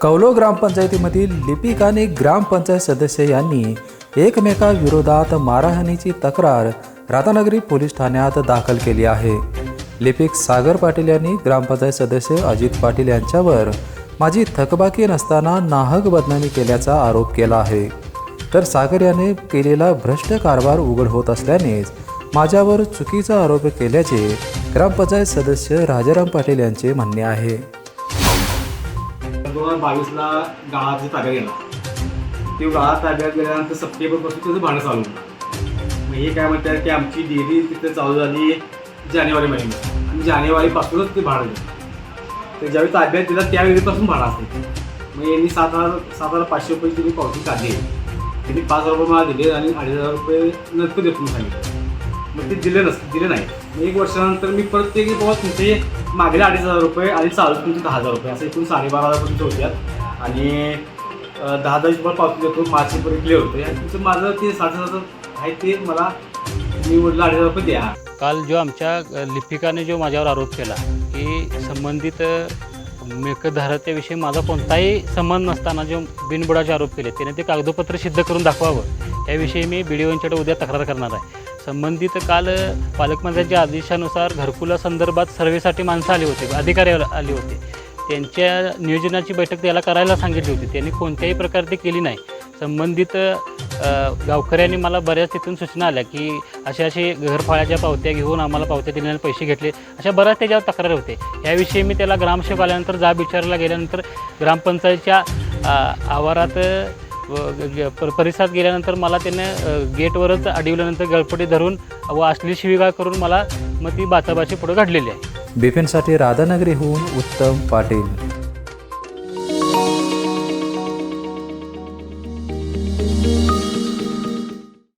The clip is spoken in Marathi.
कौलो ग्रामपंचायतीमधील लिपिक आणि ग्रामपंचायत सदस्य यांनी एकमेकाविरोधात मारहाणीची तक्रार राधानगरी पोलीस ठाण्यात दाखल केली आहे. लिपिक सागर पाटील यांनी ग्रामपंचायत सदस्य अजित पाटील यांच्यावर माझी थकबाकी नसताना नाहक बदनामी केल्याचा आरोप केला आहे. तर सागर याने केलेला भ्रष्ट कारभार उघड होत असल्यानेच माझ्यावर चुकीचा आरोप केल्याचे ग्रामपंचायत सदस्य राजाराम पाटील यांचे म्हणणे आहे. दोन हजार बावीसला गाळाची ताब्यात गेला ते गाळा ताब्यात गेल्यानंतर सप्टेंबरपासून त्याचं भाडं चालू होतं. मग हे काय म्हणतात की आमची डेअरी तिथे चालू झाली जानेवारी महिन्यात. आणि जानेवारीपासूनच ते भाडं दिलं ते ज्यावेळी ताब्यात दिला त्यावेळीपासून भाडं असते. मग यांनी सात हजार सात हजार पाचशे रुपये त्यांनी पावती काढली. त्यांनी पाच हजार रुपये मला दिले आणि अडीच हजार रुपये नंतर देतो सांगितलं. मग ते दिले नसते दिले नाही. एक वर्षानंतर मी परत ते की बाबा तुमचे मागले अडीच हजार रुपये आणि चालू तुमचे दहा हजार रुपये असं एकूण साडेबारा हजार तुमचे होत्यात. आणि दहा हजार तुम्हाला पावती देतो मार्चपर्यंत क्लिअर होते आणि तुमचं माझं ते साठ हजार आहे ते मला मी अडीच हजार रुपये द्या. काल जो आमच्या लिपिकाने जो माझ्यावर आरोप केला की संबंधित अ, मेकधारतेविषयी माझा कोणताही संबंध नसताना जो बिनबुडाचे आरोप केले त्याने ते कागदपत्र सिद्ध करून दाखवावं. याविषयी मी बी डी ओंच्याकडे उद्या तक्रार करणार आहे. संबंधित काल पालकमंत्र्यांच्या आदेशानुसार घरकुलासंदर्भात सर्वेसाठी माणसं आली होती अधिकारी आले होते. त्यांच्या नियोजनाची बैठक त्याला करायला सांगितली होती. त्यांनी कोणत्याही प्रकारची केली नाही. संबंधित गावकऱ्यांनी मला बऱ्याच तिथून सूचना आल्या की असे असे घरफाळ्याच्या पावत्या घेऊन आम्हाला पावत्या दिल्याने पैसे घेतले. अशा बऱ्याच त्याच्यावर तक्रार होते. याविषयी मी त्याला ग्रामसेवक आल्यानंतर जाब विचारायला गेल्यानंतर ग्रामपंचायतच्या आवारात व पर- परिसरात गेल्यानंतर मला त्याने गेटवरच अडवल्यानंतर गळपटी धरून व असली शिवीगाळ करून मला मग ती बाचाबाची पुढे घडलेली आहे. बिपिनसाठी राधानगरीहून उत्तम पाटील.